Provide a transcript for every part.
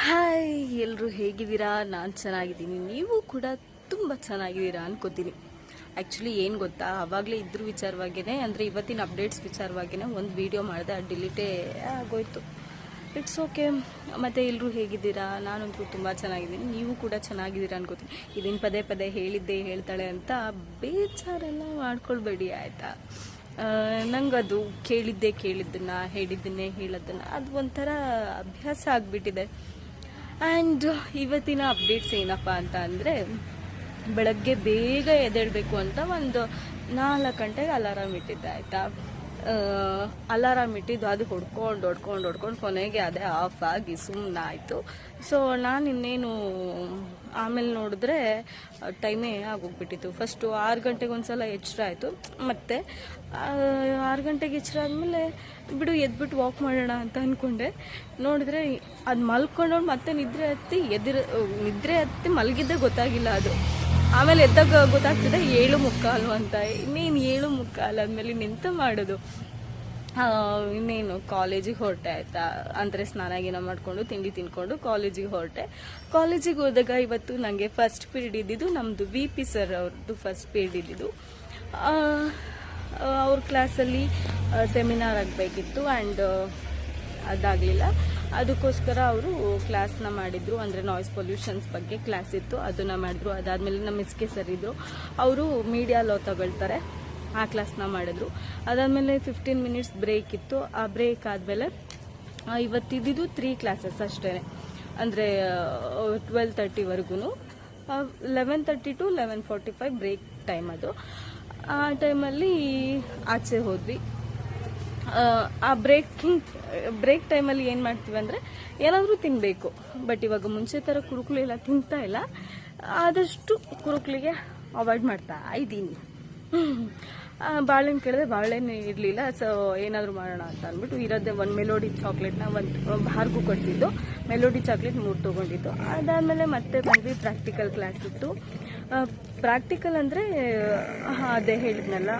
Hi ಎಲ್ಲರೂ ಹೇಗಿದ್ದೀರಾ? ನಾನು ಚೆನ್ನಾಗಿದ್ದೀನಿ. ನೀವು ಕೂಡ ತುಂಬ ಚೆನ್ನಾಗಿದ್ದೀರಾ ಅನ್ಕೋತೀನಿ. ಆ್ಯಕ್ಚುಲಿ ಏನು ಗೊತ್ತಾ? ಆವಾಗಲೇ ಇದ್ರ ವಿಚಾರವಾಗಿಯೇ ಅಂದರೆ ಇವತ್ತಿನ ಅಪ್ಡೇಟ್ಸ್ ವಿಚಾರವಾಗಿಯೇ ಒಂದು ವಿಡಿಯೋ ಮಾಡಿದೆ, ಅದು ಡಿಲೀಟೇ ಆಗೋಯ್ತು. ಇಟ್ಸ್ ಓಕೆ ಮತ್ತು ಎಲ್ಲರೂ ಹೇಗಿದ್ದೀರಾ? ನಾನಂತೂ ತುಂಬ ಚೆನ್ನಾಗಿದ್ದೀನಿ. ನೀವು ಕೂಡ ಚೆನ್ನಾಗಿದ್ದೀರಾ ಅನ್ಕೋತೀನಿ. ಇದನ್ನು ಪದೇ ಪದೇ ಹೇಳಿದ್ದೆ ಹೇಳ್ತಾಳೆ ಅಂತ ಬೇಜಾರೆಲ್ಲ ಮಾಡ್ಕೊಳ್ಬೇಡಿ, ಆಯಿತಾ? ಅದು ಕೇಳಿದ್ದೆ ಕೇಳಿದ್ದನ್ನು, ಹೇಳಿದ್ದನ್ನೇ ಹೇಳೋದನ್ನು, ಅದು ಒಂಥರ ಅಭ್ಯಾಸ ಆಗಿಬಿಟ್ಟಿದೆ. ಆ್ಯಂಡ್ ಇವತ್ತಿನ ಅಪ್ಡೇಟ್ಸ್ ಏನಪ್ಪ ಅಂತ ಅಂದರೆ, ಬೆಳಗ್ಗೆ ಬೇಗ ಎದ್ದೇಳಬೇಕು ಅಂತ ಒಂದು ನಾಲ್ಕು ಗಂಟೆಗೆ ಅಲಾರಾಮ್ ಇಟ್ಟಿದ್ದೆ, ಆಯಿತಾ? ಅಲಾರಾಮ್ ಇಟ್ಟಿದ್ದು ಅದು ಹೊಡ್ಕೊಂಡು ಹೊಡ್ಕೊಂಡು ಹೊಡ್ಕೊಂಡು ಕೊನೆಗೆ ಅದೇ ಆಫ್ ಆಗಿ ಸುಮ್ಮನೆ ಆಯಿತು. ಸೊ ನಾನು ಇನ್ನೇನು ಆಮೇಲೆ ನೋಡಿದ್ರೆ ಟೈಮೇ ಆಗೋಗ್ಬಿಟ್ಟಿತ್ತು. ಫಸ್ಟು ಆರು ಗಂಟೆಗೆ ಒಂದ್ಸಲ ಎಚ್ಚರ ಆಯಿತು. ಮತ್ತು ಆರು ಗಂಟೆಗೆ ಎಚ್ಚರ ಆದಮೇಲೆ ಬಿಡು ಎದ್ಬಿಟ್ಟು ವಾಕ್ ಮಾಡೋಣ ಅಂತ ಅಂದ್ಕೊಂಡೆ ನೋಡಿದ್ರೆ ಅದು ಮಲ್ಕೊಂಡು ಮತ್ತೆ ನಿದ್ರೆ ಹತ್ತಿ ಎದುರು, ನಿದ್ರೆ ಹತ್ತಿ ಮಲಗಿದ್ದೇ ಗೊತ್ತಾಗಿಲ್ಲ ಅದು. ಆಮೇಲೆ ಎದ್ದಾಗ ಗೊತ್ತಾಗ್ತದೆ ಏಳು ಮುಕ್ಕಾಲು ಅಂತ. ಇನ್ನೇನು ಏಳು ಮುಕ್ಕಾಲು ಆದಮೇಲೆ ನಿಂತು ಮಾಡೋದು. ಇನ್ನೇನು ಕಾಲೇಜಿಗೆ ಹೊರಟೆ ಆಯ್ತಾ? ಅಂದರೆ ಸ್ನಾನ ಗೀನ ಮಾಡಿಕೊಂಡು ತಿಂಡಿ ತಿನ್ಕೊಂಡು ಕಾಲೇಜಿಗೆ ಹೊರಟೆ. ಕಾಲೇಜಿಗೆ ಹೋದಾಗ ಇವತ್ತು ನನಗೆ ಫಸ್ಟ್ ಪೀರಿಯಡ್ ಇದ್ದಿದ್ದು ನಮ್ಮದು ವಿ ಪಿ ಸರ್ ಅವ್ರದ್ದು ಫಸ್ಟ್ ಪೀರಿಯಡ್ ಇದ್ದಿದ್ದು. ಅವ್ರ ಕ್ಲಾಸಲ್ಲಿ ಸೆಮಿನಾರ್ ಆಗಬೇಕಿತ್ತು ಆ್ಯಂಡ್ ಅದಾಗಲಿಲ್ಲ. ಅದಕ್ಕೋಸ್ಕರ ಅವರು ಕ್ಲಾಸ್ನ ಮಾಡಿದ್ರು. ಅಂದರೆ ನಾಯ್ಸ್ ಪೊಲ್ಯೂಷನ್ಸ್ ಬಗ್ಗೆ ಕ್ಲಾಸ್ ಇತ್ತು. ಅದನ್ನು ಮಾಡಿದ್ರು. ಅದಾದಮೇಲೆ ನಮ್ಮ ಎಸ್ ಕೆ ಸರ್ ಇದ್ದರು ಅವರು ಮೀಡಿಯಾ ಲಾ ತಗೊಳ್ತಾರೆ. ಆ ಕ್ಲಾಸ್ನ ಮಾಡಿದ್ರು. ಅದಾದಮೇಲೆ ಫಿಫ್ಟೀನ್ ಮಿನಿಟ್ಸ್ ಬ್ರೇಕ್ ಇತ್ತು. ಆ ಬ್ರೇಕ್ ಆದಮೇಲೆ ಇವತ್ತಿದ್ದು ತ್ರೀ ಕ್ಲಾಸಸ್ ಅಷ್ಟೇ ಅಂದರೆ twelve ತರ್ಟಿವರೆಗೂ eleven thirty to eleven forty five break time ಅದು. ಆ ಟೈಮಲ್ಲಿ ಆಚೆ ಹೋದ್ವಿ. ಆ, ಬ್ರೇಕಿಂಗ್ ಬ್ರೇಕ್ ಟೈಮಲ್ಲಿ ಏನು ಮಾಡ್ತೀವಿ ಅಂದರೆ ಏನಾದರೂ ತಿನ್ನಬೇಕು ಬಟ್ ಇವಾಗ ಮುಂಚೆ ಥರ ಕುರುಕುಲು ಎಲ್ಲ ತಿಂತಾ ಇಲ್ಲ. ಆದಷ್ಟು ಕುರುಕುಳಿಗೆ ಅವಾಯ್ಡ್ ಮಾಡ್ತಾ ಇದ್ದೀನಿ. ಬಾಳೆಹಣ್ಣು ಕೇಳಿದ್ರೆ ಬಾಳೆಹಣ್ಣು ಇರಲಿಲ್ಲ ಸೊ ಏನಾದರೂ ಮಾಡೋಣ ಅಂತ ಅಂದ್ಬಿಟ್ಟು ಇರೋದೇ ಒಂದು ಮೆಲೋಡಿ ಚಾಕ್ಲೇಟ್ನ ಒಂದು ಬಾರ್ಗೂ ಕೊಡಿಸಿದ್ದು. ಮೆಲೋಡಿ ಚಾಕ್ಲೇಟ್ ಮೂರು ತೊಗೊಂಡಿದ್ದು. ಅದಾದಮೇಲೆ ಮತ್ತೆ ಬಂದ್ವಿ ಪ್ರಾಕ್ಟಿಕಲ್ ಕ್ಲಾಸ್ ಇತ್ತು. ಪ್ರಾಕ್ಟಿಕಲ್ ಅಂದರೆ ಅದೇ ಹೇಳಿದ್ನಲ್ಲ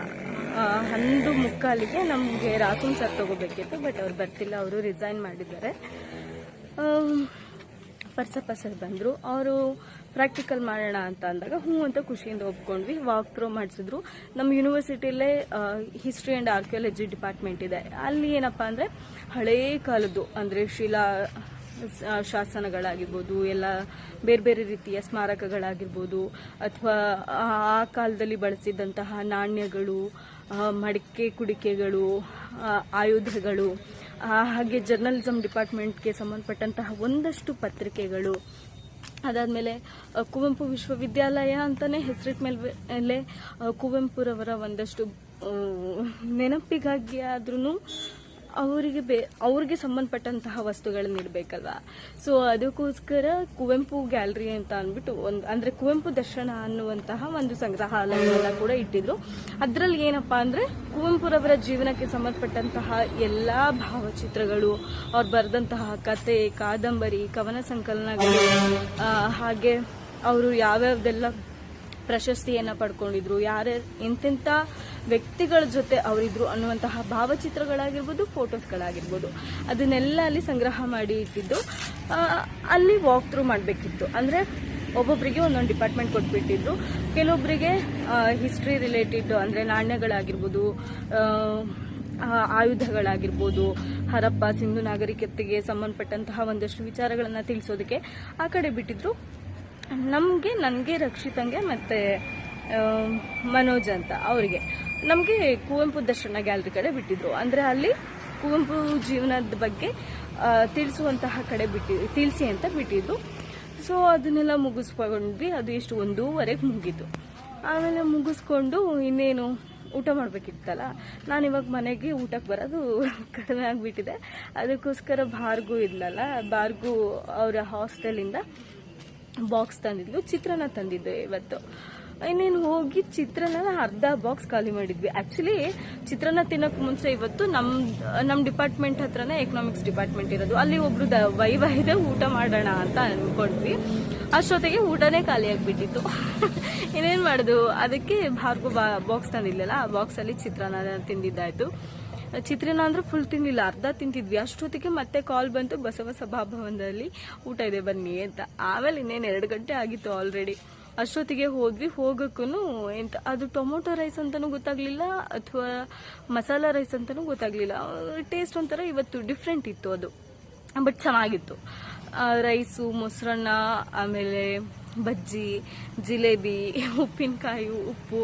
ಹನ್ನೊಂದು ಮುಕ್ಕಾಲಿಗೆ ನಮಗೆ ರಾಸುನ್ ಸರ್ ತಗೋಬೇಕಿತ್ತು ಬಟ್ ಅವ್ರು ಬರ್ತಿಲ್ಲ, ಅವರು ರಿಸೈನ್ ಮಾಡಿದ್ದಾರೆ. ಪರ್ಸ ಸರ್ ಬಂದರು. ಅವರು ಪ್ರಾಕ್ಟಿಕಲ್ ಮಾಡೋಣ ಅಂತ ಅಂದಾಗ ಹ್ಞೂ ಅಂತ ಖುಷಿಯಿಂದ ಒಪ್ಕೊಂಡ್ವಿ. ವಾಕ್ ಥ್ರೋ ಮಾಡಿಸಿದ್ರು. ನಮ್ಮ ಯೂನಿವರ್ಸಿಟಿಯಲ್ಲೇ ಹಿಸ್ಟ್ರಿ ಆ್ಯಂಡ್ ಆರ್ಕಿಯಾಲಜಿ ಡಿಪಾರ್ಟ್ಮೆಂಟ್ ಇದೆ. ಅಲ್ಲಿ ಏನಪ್ಪ ಅಂದರೆ ಹಳೇ ಕಾಲದ್ದು, ಅಂದರೆ ಶಿಲಾ ಶಾಸನಗಳಾಗಿರ್ಬೋದು, ಎಲ್ಲ ಬೇರೆ ಬೇರೆ ರೀತಿಯ ಸ್ಮಾರಕಗಳಾಗಿರ್ಬೋದು, ಅಥವಾ ಆ ಕಾಲದಲ್ಲಿ ಬಳಸಿದಂತಹ ನಾಣ್ಯಗಳು ಮಡಿಕೆ ಕುಡಿಕೆಗಳು ಆಯುಧಗಳು ಹಾಗೆ ಜರ್ನಲಿಸಮ್ ಡಿಪಾರ್ಟ್ಮೆಂಟ್ಗೆ ಸಂಬಂಧಪಟ್ಟಂತಹ ಒಂದಷ್ಟು ಪತ್ರಿಕೆಗಳು. ಅದಾದಮೇಲೆ ಕುವೆಂಪು ವಿಶ್ವವಿದ್ಯಾಲಯ ಅಂತಲೇ ಹೆಸರಿಟ್ಟ ಮೇಲೆ ಕುವೆಂಪುರವರ ಒಂದಷ್ಟು ನೆನಪಿಗಾಗಿ ಆದ್ರೂ ಅವರಿಗೆ ಬೇ, ಅವ್ರಿಗೆ ಸಂಬಂಧಪಟ್ಟಂತಹ ವಸ್ತುಗಳನ್ನ ಇಡಬೇಕಲ್ವಾ? ಸೊ ಅದಕ್ಕೋಸ್ಕರ ಕುವೆಂಪು ಗ್ಯಾಲರಿ ಅಂತ ಅಂದ್ಬಿಟ್ಟು ಒಂದು, ಅಂದರೆ ಕುವೆಂಪು ದರ್ಶನ ಅನ್ನುವಂತಹ ಒಂದು ಸಂಗ್ರಹಾಲಯವನ್ನು ಕೂಡ ಇಟ್ಟಿದ್ರು. ಅದರಲ್ಲಿ ಏನಪ್ಪಾ ಅಂದರೆ ಕುವೆಂಪುರವರ ಜೀವನಕ್ಕೆ ಸಂಬಂಧಪಟ್ಟಂತಹ ಎಲ್ಲ ಭಾವಚಿತ್ರಗಳು, ಅವ್ರು ಬರೆದಂತಹ ಕತೆ, ಕಾದಂಬರಿ, ಕವನ ಸಂಕಲನಗಳು ಹಾಗೆ ಅವರು ಯಾವ್ಯಾವ್ದೆಲ್ಲ ಪ್ರಶಸ್ತಿಯನ್ನು ಪಡ್ಕೊಂಡಿದ್ರು, ಯಾರ್ಯಾರು ಎಂತೆಂಥ ವ್ಯಕ್ತಿಗಳ ಜೊತೆ ಅವರಿದ್ರು ಅನ್ನುವಂತಹ ಭಾವಚಿತ್ರಗಳಾಗಿರ್ಬೋದು, ಫೋಟೋಸ್ಗಳಾಗಿರ್ಬೋದು. ಅದನ್ನೆಲ್ಲ ಅಲ್ಲಿ ಸಂಗ್ರಹ ಮಾಡಿ ಇಟ್ಟಿದ್ದು ಅಲ್ಲಿ ವಾಕ್ ಥ್ರೂ ಮಾಡಬೇಕಿತ್ತು. ಅಂದರೆ ಒಬ್ಬೊಬ್ಬರಿಗೆ ಒಂದೊಂದು ಡಿಪಾರ್ಟ್ಮೆಂಟ್ ಕೊಟ್ಬಿಟ್ಟಿದ್ರು. ಕೆಲವೊಬ್ಬರಿಗೆ ಹಿಸ್ಟ್ರಿ ರಿಲೇಟೆಡ್ ಅಂದರೆ ನಾಣ್ಯಗಳಾಗಿರ್ಬೋದು ಆಯುಧಗಳಾಗಿರ್ಬೋದು, ಹರಪ್ಪ ಸಿಂಧು ನಾಗರಿಕತೆಗೆ ಸಂಬಂಧಪಟ್ಟಂತಹ ಒಂದಷ್ಟು ವಿಚಾರಗಳನ್ನು ತಿಳಿಸೋದಕ್ಕೆ ಆ ಕಡೆ ಬಿಟ್ಟಿದ್ರು. ನಮಗೆ, ನನಗೆ ರಕ್ಷಿತಂಗೆ ಮತ್ತು ಮನೋಜ್ ಅಂತ ಅವರಿಗೆ. ನಮಗೆ ಕುವೆಂಪು ದರ್ಶನ ಗ್ಯಾಲರಿ ಕಡೆ ಬಿಟ್ಟಿದ್ರು. ಅಂದರೆ ಅಲ್ಲಿ ಕುವೆಂಪು ಜೀವನದ ಬಗ್ಗೆ ತಿಳಿಸುವಂತಹ ಕಡೆ ಬಿಟ್ಟಿ, ತಿಳಿಸಿ ಅಂತ ಬಿಟ್ಟಿದ್ರು. ಸೊ ಅದನ್ನೆಲ್ಲ ಮುಗಿಸ್ಕೊಂಡ್ವಿ. ಅದು ಎಷ್ಟು ಒಂದೂವರೆಗೆ ಮುಗೀತು. ಆಮೇಲೆ ಮುಗಿಸ್ಕೊಂಡು ಇನ್ನೇನು ಊಟ ಮಾಡಬೇಕಿತ್ತಲ್ಲ, ನಾನು ಇವಾಗ ಮನೆಗೆ ಊಟಕ್ಕೆ ಬರೋದು ಕಡಿಮೆ ಆಗಿಬಿಟ್ಟಿದೆ. ಅದಕ್ಕೋಸ್ಕರ ಬಾರ್ಗು ಇದ್ಲಲ್ಲ ಬಾರ್ಗೂ ಅವರ ಹಾಸ್ಟೆಲಿಂದ ಬಾಕ್ಸ್ ತಂದಿದ್ಲು ಚಿತ್ರಾನ್ನ ತಂದಿದ್ದೆ ಇವತ್ತು. ಇನ್ನೇನು ಹೋಗಿ ಚಿತ್ರಾನ್ನ ಅರ್ಧ ಬಾಕ್ಸ್ ಖಾಲಿ ಮಾಡಿದ್ವಿ. ಆ್ಯಕ್ಚುಲಿ ಚಿತ್ರಾನ್ನ ತಿನ್ನೋಕೆ ಮುಂಚೆ ಇವತ್ತು ನಮ್ಮ ನಮ್ಮ ಡಿಪಾರ್ಟ್ಮೆಂಟ್ ಹತ್ರನೇ ಎಕನಾಮಿಕ್ಸ್ ಡಿಪಾರ್ಟ್ಮೆಂಟ್ ಇರೋದು. ಅಲ್ಲಿ ಒಬ್ರು ದ, ವೈವ ಊಟ ಮಾಡೋಣ ಅಂತ ಅನ್ಕೊಂಡ್ವಿ. ಅಷ್ಟೊತ್ತಿಗೆ ಊಟನೇ ಖಾಲಿ ಆಗ್ಬಿಟ್ಟಿತ್ತು. ಇನ್ನೇನು ಮಾಡೋದು? ಅದಕ್ಕೆ ಭಾರ್ಗು ಬಾ ಬಾಕ್ಸ್ ತಂದಿಲ್ಲಲ್ಲ ಆ ಬಾಕ್ಸಲ್ಲಿ ಚಿತ್ರಾನ್ನ ತಿಂದಿದ್ದಾಯ್ತು. ಚಿತ್ರಾನ್ನ ಅಂದ್ರೆ ಫುಲ್ ತಿನ್ಲಿಲ್ಲ, ಅರ್ಧ ತಿಂತಿದ್ವಿ. ಅಷ್ಟೊತ್ತಿಗೆ ಮತ್ತೆ ಕಾಲ್ ಬಂತು, ಬಸವ ಸಭಾಭವನದಲ್ಲಿ ಊಟ ಇದೆ ಬನ್ನಿ ಅಂತ. ಆಮೇಲೆ ಇನ್ನೇನು ಎರಡು ಗಂಟೆ ಆಗಿತ್ತು ಆಲ್ರೆಡಿ ಅಷ್ಟೊತ್ತಿಗೆ ಹೋದ್ವಿ. ಹೋಗಕ್ಕೂ ಎಂತ, ಅದು ಟೊಮೊಟೊ ರೈಸ್ ಅಂತಾನೂ ಗೊತ್ತಾಗ್ಲಿಲ್ಲ, ಅಥವಾ ಮಸಾಲ ರೈಸ್ ಅಂತಾನೂ ಗೊತ್ತಾಗ್ಲಿಲ್ಲ. ಟೇಸ್ಟ್ ಒಂಥರ ಇವತ್ತು ಡಿಫ್ರೆಂಟ್ ಇತ್ತು ಅದು. ಬಟ್ ಚೆನ್ನಾಗಿತ್ತು. ರೈಸು, ಮೊಸರನ್ನ, ಆಮೇಲೆ ಬಜ್ಜಿ, ಜಿಲೇಬಿ, ಉಪ್ಪಿನಕಾಯಿ, ಉಪ್ಪು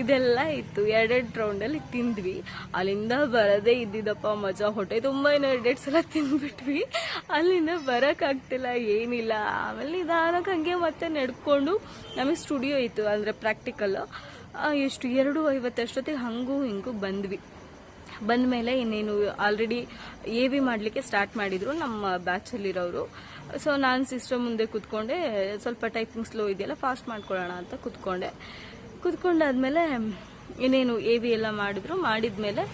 ಇದೆಲ್ಲ ಇತ್ತು. ಎರಡೆರಡು ರೌಂಡಲ್ಲಿ ತಿಂದ್ವಿ. ಅಲ್ಲಿಂದ ಬರೋದೇ ಇದ್ದಿದ್ದಪ್ಪ ಮಜಾ. ಹೊಟ್ಟೆ ತುಂಬ ಏನೋ ಎರಡೆರಡು ಸಲ ತಿಂದ್ಬಿಟ್ವಿ. ಅಲ್ಲಿಂದ ಬರೋಕ್ಕಾಗ್ತಿಲ್ಲ, ಏನಿಲ್ಲ. ಆಮೇಲೆ ನಿಧಾನಕ್ಕೆ ಹಂಗೆ ಮತ್ತೆ ನಡ್ಕೊಂಡು ನಮಗೆ ಸ್ಟುಡಿಯೋ ಇತ್ತು, ಅಂದರೆ ಪ್ರಾಕ್ಟಿಕಲ್ ಎಷ್ಟು? ಎರಡು ಐವತ್ತಷ್ಟೊತ್ತಿಗೆ ಹಂಗೂ ಹಿಂಗೂ ಬಂದ್ವಿ. ಬಂದ ಮೇಲೆ ಇನ್ನೇನು ಆಲ್ರೆಡಿ ಎ ವಿ ಮಾಡಲಿಕ್ಕೆ ಸ್ಟಾರ್ಟ್ ಮಾಡಿದರು ನಮ್ಮ ಬ್ಯಾಚಲ್ಲಿರೋರು ಸೊ ನಾನು ಸಿಸ್ಟರ್ ಮುಂದೆ ಕೂತ್ಕೊಂಡೆ. ಸ್ವಲ್ಪ ಟೈಪಿಂಗ್ ಸ್ಲೋ ಇದೆಯಲ್ಲ ಫಾಸ್ಟ್ ಮಾಡ್ಕೊಳ್ಳೋಣ ಅಂತ ಕೂತ್ಕೊಂಡೆ. ಕುತ್ಕೊಂಡಾದ್ಮೇಲೆ, ಇನ್ನೇನು ಎ ವಿ ಎಲ್ಲ ಮಾಡಿದ್ರು. ಮಾಡಿದ್ಮೇಲೆ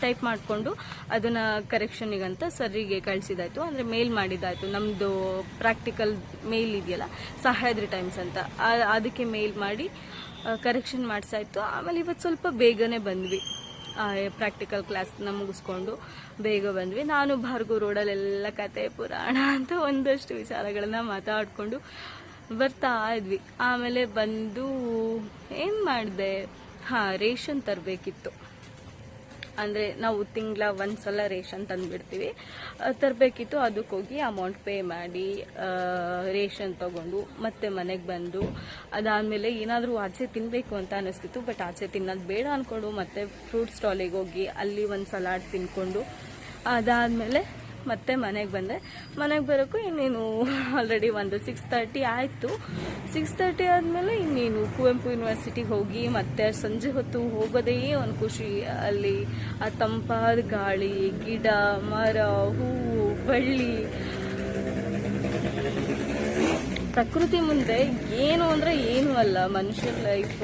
ಟೈಪ್ ಮಾಡಿಕೊಂಡು ಅದನ್ನ ಕರೆಕ್ಷನಿಗಂತ ಸರಿಗೆ ಕಳಿಸಿದಾಯ್ತು. ಅಂದರೆ ಮೇಲ್ ಮಾಡಿದಾಯ್ತು. ನಮ್ಮದು ಪ್ರಾಕ್ಟಿಕಲ್ ಮೇಲ್ ಇದೆಯಲ್ಲ, ಸಹಾಯದ್ರಿ ಟೈಮ್ಸ್ ಅಂತ. ಅದಕ್ಕೆ ಮೇಲ್ ಮಾಡಿ ಕರೆಕ್ಷನ್ ಮಾಡಿಸಾಯಿತು. ಆಮೇಲೆ ಇವತ್ತು ಸ್ವಲ್ಪ ಬೇಗನೆ ಬಂದ್ವಿ. ಪ್ರಾಕ್ಟಿಕಲ್ ಕ್ಲಾಸ್ನ ಮುಗಿಸ್ಕೊಂಡು ಬೇಗ ಬಂದ್ವಿ. ನಾನು ಭಾರ್ಗು ರೋಡಲ್ಲೆಲ್ಲ ಕತೆ, ಪುರಾಣ ಅಂತ ಒಂದಷ್ಟು ವಿಚಾರಗಳನ್ನ ಮಾತಾಡ್ಕೊಂಡು ಬರ್ತಾ ಇದ್ವಿ. ಆಮೇಲೆ ಬಂದು ಏನು ಮಾಡಿದೆ? ಹಾಂ, ರೇಷನ್ ತರಬೇಕಿತ್ತು. ಅಂದರೆ ನಾವು ತಿಂಗಳ ಒಂದ್ಸಲ ರೇಷನ್ ತಂದುಬಿಡ್ತೀವಿ. ತರಬೇಕಿತ್ತು, ಅದಕ್ಕೆ ಹೋಗಿ ಅಮೌಂಟ್ ಪೇ ಮಾಡಿ ರೇಷನ್ ತಗೊಂಡು ಮತ್ತೆ ಮನೆಗೆ ಬಂದು, ಅದಾದಮೇಲೆ ಏನಾದರೂ ಆಚೆ ತಿನ್ನಬೇಕು ಅಂತ ಅನಿಸ್ತಿತ್ತು ಬಟ್ ಆಚೆ ತಿನ್ನೋದು ಬೇಡ ಅಂದ್ಕೊಂಡು ಮತ್ತೆ ಫ್ರೂಟ್ ಸ್ಟಾಲಿಗೆ ಹೋಗಿ ಅಲ್ಲಿ ಒಂದು ಸಲಾಡ್ ತಿನ್ಕೊಂಡು, ಅದಾದಮೇಲೆ ಮತ್ತೆ ಮನೆಗೆ ಬಂದೆ. ಮನೆಗೆ ಬರೋಕ್ಕೂ ಇನ್ನೇನು ಆಲ್ರೆಡಿ ಒಂದು ಸಿಕ್ಸ್ ತರ್ಟಿ ಆಯಿತು. ಸಿಕ್ಸ್ ತರ್ಟಿ ಆದಮೇಲೆ ಇನ್ನೇನು ಕುವೆಂಪು ಯೂನಿವರ್ಸಿಟಿಗೆ ಹೋಗಿ ಮತ್ತೆ ಸಂಜೆ ಹೊತ್ತು ಹೋಗೋದೇ ಒಂದು ಖುಷಿ. ಅಲ್ಲಿ ಆ ತಂಪಾದ ಗಾಳಿ, ಗಿಡ, ಮರ ಹೂವು ಬಳ್ಳಿ. ಪ್ರಕೃತಿ ಮುಂದೆ ಏನು ಅಂದರೆ ಏನೂ ಅಲ್ಲ ಮನುಷ್ಯರ ಲೈಫ್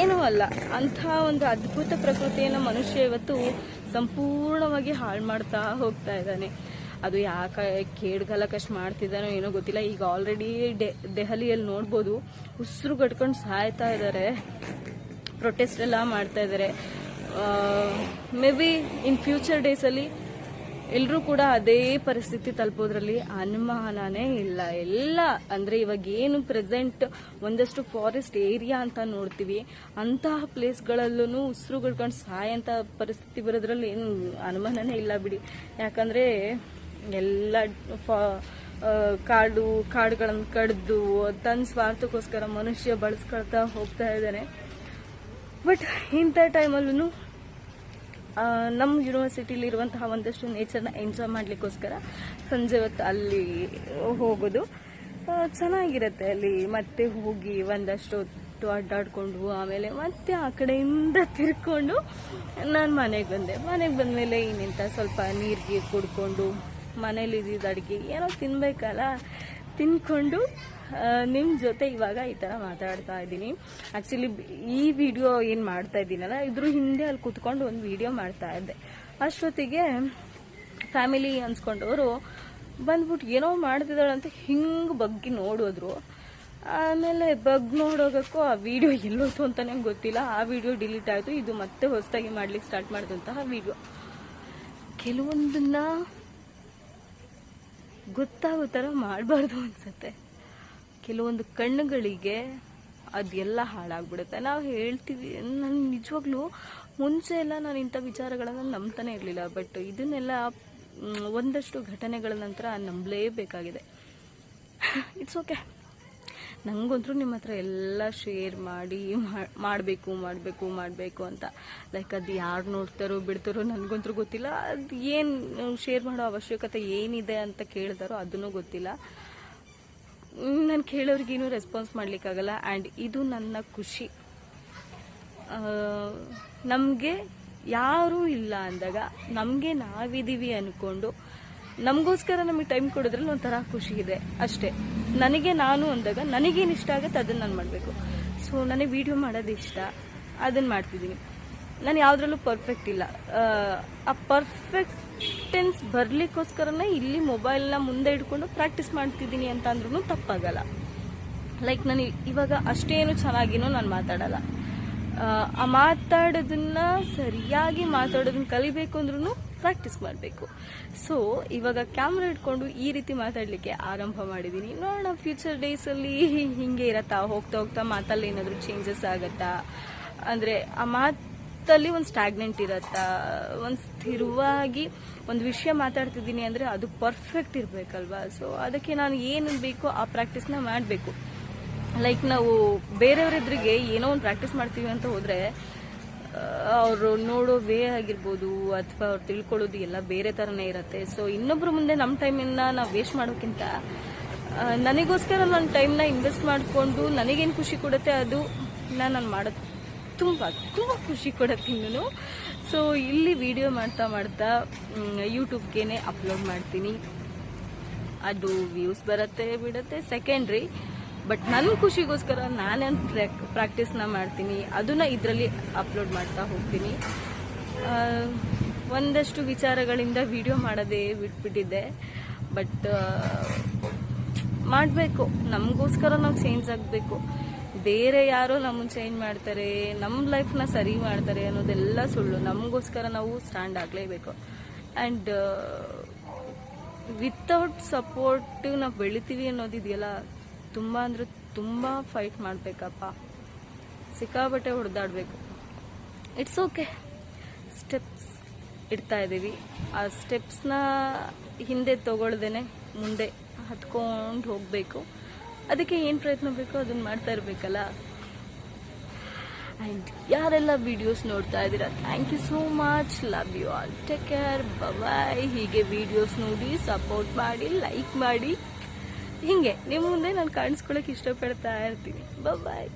ಏನೂ ಅಲ್ಲ. ಅಂಥ ಒಂದು ಅದ್ಭುತ ಪ್ರಕೃತಿಯನ್ನು ಮನುಷ್ಯ ಇವತ್ತು ಸಂಪೂರ್ಣವಾಗಿ ಹಾಳು ಮಾಡ್ತಾ ಹೋಗ್ತಾ ಇದ್ದಾನೆ. ಅದು ಯಾಕೆ ಕಷ್ಟ ಮಾಡ್ತಿದ್ದಾನೋ ಏನೋ ಗೊತ್ತಿಲ್ಲ. ಈಗ ಆಲ್ರೆಡಿ ಡೆ, ದೆಹಲಿಯಲ್ಲಿ ನೋಡ್ಬೋದು, ಉಸಿರು ಕಟ್ಕೊಂಡು ಸಾಯ್ತಾ ಇದ್ದಾರೆ ಪ್ರೊಟೆಸ್ಟ್ ಎಲ್ಲ ಮಾಡ್ತಾ ಇದ್ದಾರೆ ಮೇ ಬಿ ಇನ್ ಫ್ಯೂಚರ್ ಡೇಸಲ್ಲಿ ಎಲ್ಲರೂ ಕೂಡ ಅದೇ ಪರಿಸ್ಥಿತಿ ತಲುಪೋದ್ರಲ್ಲಿ ಅನುಮಾನನೇ ಇಲ್ಲ. ಎಲ್ಲ ಅಂದ್ರೆ ಇವಾಗ ಏನು ಪ್ರೆಸೆಂಟ್ ಒಂದಷ್ಟು ಫಾರೆಸ್ಟ್ ಏರಿಯಾ ಅಂತ ನೋಡ್ತೀವಿ. ಅಂತಹ ಪ್ಲೇಸ್ಗಳಲ್ಲೂ ಉಸಿರು ಗಡ್ಕೊಂಡು ಸಾಯಂತ ಪರಿಸ್ಥಿತಿ ಬರೋದ್ರಲ್ಲಿ ಏನು ಅನುಮಾನನೇ ಇಲ್ಲ ಬಿಡಿ. ಯಾಕಂದ್ರೆ ಎಲ್ಲ ಕಾಡು ಕಾಡುಗಳನ್ನು ಕಡ್ದು ತನ್ನ ಸ್ವಾರ್ಥಕ್ಕೋಸ್ಕರ ಮನುಷ್ಯ ಬಳಸ್ಕೊಳ್ತಾ ಹೋಗ್ತಾ ಇದ್ದಾನೆ ಬಟ್ ಇಂಥ ಟೈಮಲ್ಲೂ ನಮ್ಮ ಯೂನಿವರ್ಸಿಟಿಲಿ ಇರುವಂತಹ ಒಂದಷ್ಟು ನೇಚರ್ನ ಎಂಜಾಯ್ ಮಾಡಲಿಕ್ಕೋಸ್ಕರ ಸಂಜೆ ಹೊತ್ತು ಅಲ್ಲಿ ಹೋಗೋದು. ಚೆನ್ನಾಗಿರುತ್ತೆ ಅಲ್ಲಿ. ಮತ್ತೆ ಹೋಗಿ ಒಂದಷ್ಟು ಹೊತ್ತು ಅಡ್ಡಾಡಿಕೊಂಡು ಆಮೇಲೆ ಮತ್ತೆ ಆ ಕಡೆಯಿಂದ ತಿರ್ಕೊಂಡು ನಾನು ಮನೆಗೆ ಬಂದೆ. ಮನೆಗೆ ಬಂದಮೇಲೆ ಇನ್ನಿಂತ ಸ್ವಲ್ಪ ನೀರಿಗೆ ಕುಡ್ಕೊಂಡು ಮನೇಲಿ ಇದ್ದಿದ್ದು ಅಡುಗೆ ಏನೋ ತಿನ್ಬೇಕಲ್ಲ. ತಿನ್ಕೊಂಡು ನಿಮ್ಮ ಜೊತೆ ಇವಾಗ ಈ ಥರ ಮಾತಾಡ್ತಾ ಇದ್ದೀನಿ. ಆ್ಯಕ್ಚುಲಿ ಈ ವಿಡಿಯೋ ಏನು ಮಾಡ್ತಾ ಇದ್ದೀನಲ್ಲ, ಇದ್ರ ಹಿಂದೆ ಅಲ್ಲಿ ಕೂತ್ಕೊಂಡು ಒಂದು ವಿಡಿಯೋ ಮಾಡ್ತಾ ಇದ್ದೆ. ಅಷ್ಟೊತ್ತಿಗೆ ಫ್ಯಾಮಿಲಿ ಅನ್ಸ್ಕೊಂಡವರು ಬಂದ್ಬಿಟ್ಟು ಏನೋ ಮಾಡ್ತಿದ್ದಾಳಂತ ಹಿಂಗೆ ಬಗ್ಗಿ ನೋಡಿದ್ರು. ಆಮೇಲೆ ಬಗ್ ನೋಡೋಗಕ್ಕೂ ಆ ವಿಡಿಯೋ ಎಲ್ಲೋತು ಅಂತಾನೆ ಗೊತ್ತಿಲ್ಲ. ಆ ವಿಡಿಯೋ ಡಿಲೀಟ್ ಆಯಿತು. ಇದು ಮತ್ತೆ ಹೊಸದಾಗಿ ಮಾಡ್ಲಿಕ್ಕೆ ಸ್ಟಾರ್ಟ್ ಮಾಡಿದಂತಹ ವಿಡಿಯೋ ಕೆಲವೊಂದನ್ನ ಗೊತ್ತಾಗೋ ಥರ ಮಾಡಬಾರ್ದು ಅನ್ಸುತ್ತೆ. ಕೆಲವೊಂದು ಕಣ್ಣುಗಳಿಗೆ ಅದೆಲ್ಲ ಹಾಳಾಗ್ಬಿಡುತ್ತೆ. ನಾವು ಹೇಳ್ತೀವಿ, ನಾನು ನಿಜವಾಗ್ಲೂ ಮುಂಚೆ ಎಲ್ಲ ನಾನು ಇಂಥ ವಿಚಾರಗಳನ್ನು ನಂಬ್ತಾನೆ ಇರಲಿಲ್ಲ ಬಟ್ ಇದನ್ನೆಲ್ಲ ಒಂದಷ್ಟು ಘಟನೆಗಳ ನಂತರ ನಂಬಲೇಬೇಕಾಗಿದೆ. ಇಟ್ಸ್ ಓಕೆ ನಂಗಂತೂ ನಿಮ್ಮ ಹತ್ರ ಎಲ್ಲ ಶೇರ್ ಮಾಡಿ ಮಾಡಬೇಕು ಮಾಡಬೇಕು ಮಾಡಬೇಕು ಅಂತ. ಲೈಕ್ ಅದು ಯಾರು ನೋಡ್ತಾರೋ, ಬಿಡ್ತಾರೋ ನನಗಂತೂ ಗೊತ್ತಿಲ್ಲ. ಅದು ಏನು ಶೇರ್ ಮಾಡೋ ಅವಶ್ಯಕತೆ ಏನಿದೆ ಅಂತ ಕೇಳ್ತಾರೋ ಅದನ್ನೂ ಗೊತ್ತಿಲ್ಲ. ನಾನು ಕೇಳೋರಿಗೇನು ರೆಸ್ಪಾನ್ಸ್ ಮಾಡಲಿಕ್ಕಾಗಲ್ಲ ಆ್ಯಂಡ್ ಇದು ನನ್ನ ಖುಷಿ. ನಮಗೆ ಯಾರೂ ಇಲ್ಲ ಅಂದಾಗ ನಮಗೆ ನಾವಿದ್ದೀವಿ ಅಂದ್ಕೊಂಡು ನಮಗೋಸ್ಕರ ನಮಗೆ ಟೈಮ್ ಕೊಡೋದ್ರಲ್ಲಿ ಒಂಥರ ಖುಷಿ ಇದೆ. ಅಷ್ಟೇ. ನನಗೆ ನಾನು ಅಂದಾಗ ನನಗೇನು ಇಷ್ಟ ಆಗುತ್ತೆ ಅದನ್ನು ನಾನು ಮಾಡಬೇಕು. ಸೊ ನನಗೆ ವಿಡಿಯೋ ಮಾಡೋದು ಇಷ್ಟ. ಅದನ್ನು ಮಾಡ್ತಿದ್ದೀನಿ ನಾನು ಯಾವುದ್ರಲ್ಲೂ ಪರ್ಫೆಕ್ಟ್ ಇಲ್ಲ. ಆ, ಪರ್ಫೆಕ್ಟೆನ್ಸ್ ಬರಲಿಕ್ಕೋಸ್ಕರನೇ ಇಲ್ಲಿ ಮೊಬೈಲ್ನ ಮುಂದೆ ಇಟ್ಕೊಂಡು ಪ್ರಾಕ್ಟೀಸ್ ಮಾಡ್ತಿದ್ದೀನಿ ಅಂತ ಅಂದ್ರೂ ತಪ್ಪಾಗಲ್ಲ. ಲೈಕ್ ನಾನು ಇವಾಗ ಅಷ್ಟೇನು ಚೆನ್ನಾಗಿನೂ ನಾನು ಮಾತಾಡಲ್ಲ. ಆ ಮಾತಾಡೋದನ್ನ ಸರಿಯಾಗಿ ಮಾತಾಡೋದನ್ನ ಕಲಿಬೇಕು ಅಂದ್ರೂ ಪ್ರಾಕ್ಟೀಸ್ ಮಾಡಬೇಕು. ಸೊ ಇವಾಗ ಕ್ಯಾಮ್ರಾ ಇಟ್ಕೊಂಡು ಈ ರೀತಿ ಮಾತಾಡಲಿಕ್ಕೆ ಆರಂಭ ಮಾಡಿದ್ದೀನಿ ನೋಡೋಣ ಫ್ಯೂಚರ್ ಡೇಸಲ್ಲಿ ಹಿಂಗೆ ಇರತ್ತಾ, ಹೋಗ್ತಾ ಹೋಗ್ತಾ ಮಾತಲ್ಲಿ ಏನಾದರೂ ಚೇಂಜಸ್ ಆಗತ್ತಾ? ಅಂದರೆ ಆ ಮಾತಲ್ಲಿ ಒಂದು ಸ್ಟ್ಯಾಗ್ನೆಂಟ್ ಇರತ್ತಾ? ಒಂದು ಸ್ಥಿರವಾಗಿ ಒಂದು ವಿಷಯ ಮಾತಾಡ್ತಿದ್ದೀನಿ ಅಂದರೆ ಅದು ಪರ್ಫೆಕ್ಟ್ ಇರಬೇಕಲ್ವಾ? ಸೊ ಅದಕ್ಕೆ ನಾನು ಏನು ಬೇಕೋ ಆ ಪ್ರಾಕ್ಟೀಸ್ನ ಮಾಡಬೇಕು. ಲೈಕ್ ನಾವು ಬೇರೆಯವರೆದ್ರಿಗೆ ಏನೋ ಒಂದು ಪ್ರಾಕ್ಟೀಸ್ ಮಾಡ್ತೀವಿ ಅಂತ ಹೋದರೆ ಅವರು ನೋಡೋ ವೇ ಆಗಿರ್ಬೋದು ಅಥವಾ ಅವ್ರು ತಿಳ್ಕೊಳ್ಳೋದು ಎಲ್ಲ ಬೇರೆ ಥರನೇ ಇರುತ್ತೆ. ಸೊ ಇನ್ನೊಬ್ಬರ ಮುಂದೆ ನಮ್ಮ ಟೈಮನ್ನು ನಾವು ವೇಸ್ಟ್ ಮಾಡೋಕ್ಕಿಂತ ನನಗೋಸ್ಕರ ನನ್ನ ಟೈಮ್ನ ಇನ್ವೆಸ್ಟ್ ಮಾಡಿಕೊಂಡು ನನಗೇನು ಖುಷಿ ಕೊಡುತ್ತೆ ಅದು ನಾನು ಮಾಡೋದು ತುಂಬ ತುಂಬ ಖುಷಿ ಕೊಡುತ್ತೆ ಇನ್ನೂ ಸೊ ಇಲ್ಲಿ ವಿಡಿಯೋ ಮಾಡ್ತಾ ಮಾಡ್ತಾ ಯೂಟ್ಯೂಬ್ಗೇನೆ ಅಪ್ಲೋಡ್ ಮಾಡ್ತೀನಿ. ಅದು ವ್ಯೂಸ್ ಬರುತ್ತೆ, ಬಿಡುತ್ತೆ. ಸೆಕೆಂಡ್ರಿ ಬಟ್ ನನ್ನ ಖುಷಿಗೋಸ್ಕರ ನಾನೇನು ಪ್ರಾಕ್ಟೀಸ್ನ ಮಾಡ್ತೀನಿ. ಅದನ್ನ ಇದರಲ್ಲಿ ಅಪ್ಲೋಡ್ ಮಾಡ್ತಾ ಹೋಗ್ತೀನಿ. ಒಂದಷ್ಟು ವಿಚಾರಗಳಿಂದ ವಿಡಿಯೋ ಮಾಡೋದೇ ಬಿಟ್ಬಿಟ್ಟಿದ್ದೆ. ಬಟ್ ಮಾಡಬೇಕು. ನಮಗೋಸ್ಕರ ನಾವು ಚೇಂಜ್ ಆಗಬೇಕು. ಬೇರೆ ಯಾರೋ ನಮ್ಮನ್ನು ಚೇಂಜ್ ಮಾಡ್ತಾರೆ ನಮ್ಮ ಲೈಫ್ನ ಸರಿ ಮಾಡ್ತಾರೆ ಅನ್ನೋದೆಲ್ಲ ಸುಳ್ಳು. ನಮಗೋಸ್ಕರ ನಾವು ಸ್ಟ್ಯಾಂಡ್ ಆಗಲೇಬೇಕು. ಆ್ಯಂಡ್ ವಿತೌಟ್ ಸಪೋರ್ಟ್ ನಾವು ಬೆಳಿತೀವಿ ಅನ್ನೋದಿದೆಯಲ್ಲ ತುಂಬ ಅಂದರೆ ತುಂಬ ಫೈಟ್ ಮಾಡಬೇಕಪ್ಪ. ಸಿಕ್ಕಾಬಟ್ಟೆ ಹೊಡೆದಾಡಬೇಕು. ಇಟ್ಸ್ ಓಕೆ ಸ್ಟೆಪ್ಸ್ ಇಡ್ತಾ ಇದ್ದೀವಿ. ಆ ಸ್ಟೆಪ್ಸ್ನ ಹಿಂದೆ ತಗೊಳ್ದೇನೆ, ಮುಂದೆ ಹತ್ಕೊಂಡು ಹೋಗಬೇಕು. ಅದಕ್ಕೆ ಏನು ಪ್ರಯತ್ನ ಬೇಕೋ ಅದನ್ನು ಮಾಡ್ತಾ ಇರಬೇಕಲ್ಲ. ಆ್ಯಂಡ್ ಯಾರೆಲ್ಲ ವಿಡಿಯೋಸ್ ನೋಡ್ತಾ ಇದ್ದೀರಾ thank you so much love you all take care bye ಹೀಗೆ ವಿಡಿಯೋಸ್ ನೋಡಿ ಸಪೋರ್ಟ್ ಮಾಡಿ ಲೈಕ್ ಮಾಡಿ. ಹೀಗೆ ನಿಮ್ಮ ಮುಂದೆ ನಾನು ಕಾಣಿಸ್ಕೊಳಕ್ಕೆ ಇಷ್ಟಪಡ್ತಾ ಇರ್ತೀನಿ. ಬಾಯ್